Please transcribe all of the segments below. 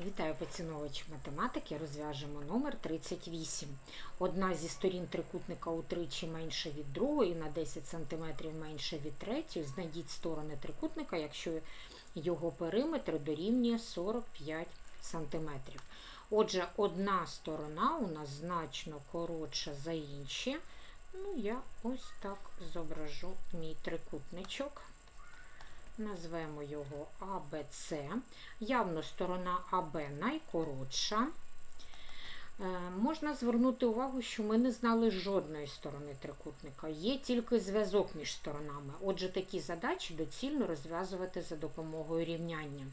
Вітаю поціновувачів математики. Розв'яжемо номер 38. Одна зі сторін трикутника утричі менше від другої, на 10 см менше від третьої. Знайдіть сторони трикутника, якщо його периметр дорівнює 45 см. Отже, одна сторона у нас значно коротша за інші. Ну, я ось так зображу мій трикутничок. Назвемо його АБЦ. Явно сторона АБ найкоротша. Е, можна звернути увагу, що ми не знали жодної сторони трикутника. Є тільки зв'язок між сторонами. Отже, такі задачі доцільно розв'язувати за допомогою рівняння.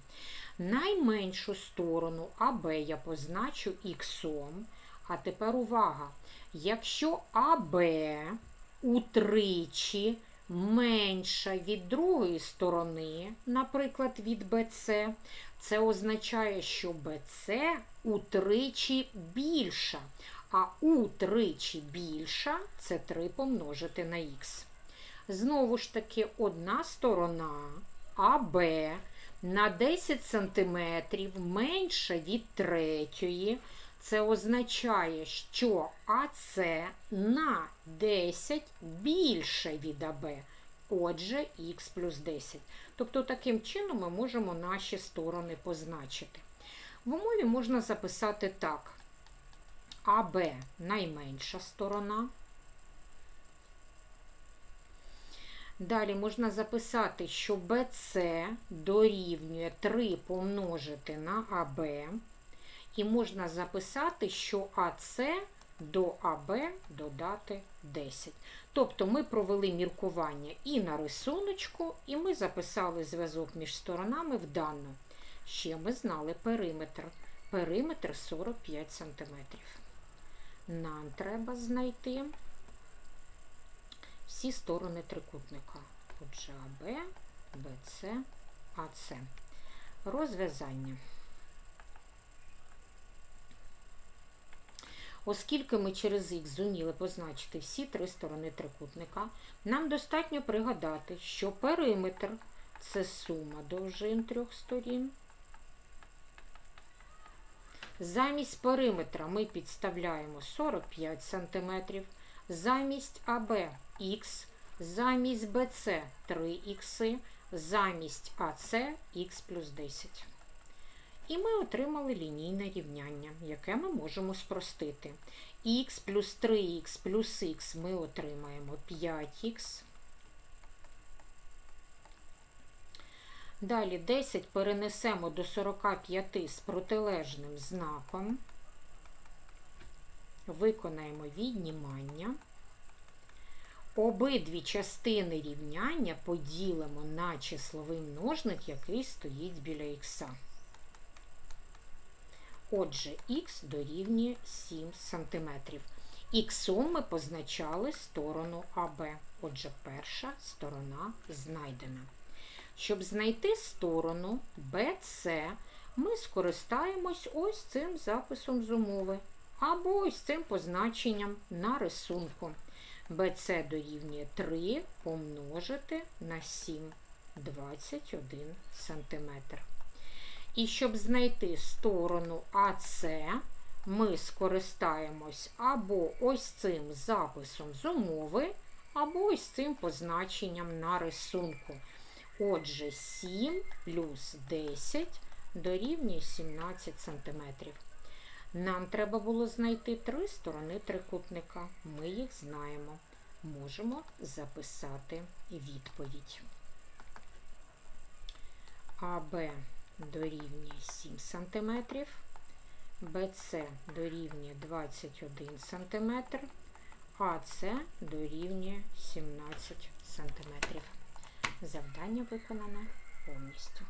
Найменшу сторону АБ я позначу х. А тепер увага! Якщо АБ утричі менша від другої сторони, наприклад, від BC, це означає, що BC утричі більша, а утричі більша це 3 помножити на х. Знову ж таки, одна сторона АБ на 10 см менша від третьої. Це означає, що АС на 10 більше від АБ. Отже, х плюс 10. Тобто, таким чином ми можемо наші сторони позначити. В умові можна записати так: АБ найменша сторона. Далі можна записати, що BC дорівнює 3 помножити на АБ. І можна записати, що АС до АБ додати 10. Тобто ми провели міркування і на рисуночку, і ми записали зв'язок між сторонами в дану. Ще ми знали периметр. Периметр 45 см. Нам треба знайти всі сторони трикутника. Отже, АБ, БЦ, АС. Розв'язання. Оскільки ми через х зуміли позначити всі три сторони трикутника, нам достатньо пригадати, що периметр це сума довжин трьох сторін. Замість периметра ми підставляємо 45 см, замість АБ х, замість БЦ 3х, замість АС х плюс 10. І ми отримали лінійне рівняння, яке ми можемо спростити. Х плюс 3х плюс х ми отримаємо 5х. Далі 10 перенесемо до 45 з протилежним знаком. Виконаємо віднімання. Обидві частини рівняння поділимо на числовий множник, який стоїть біля х. Отже, х дорівнює 7 см. Іксом ми позначали сторону АБ. Отже, перша сторона знайдена. Щоб знайти сторону BC, ми скористаємось ось цим записом з умови. Або ось цим позначенням на рисунку. BC дорівнює 3 помножити на 7, 21 см. І щоб знайти сторону АС, ми скористаємось або ось цим записом з умови, або ось цим позначенням на рисунку. Отже, 7 плюс 10 дорівнює 17 см. Нам треба було знайти три сторони трикутника. Ми їх знаємо. Можемо записати відповідь. АБ дорівнює 7 см, БЦ дорівнює 21 см, АЦ дорівнює 17 см. Завдання виконане повністю.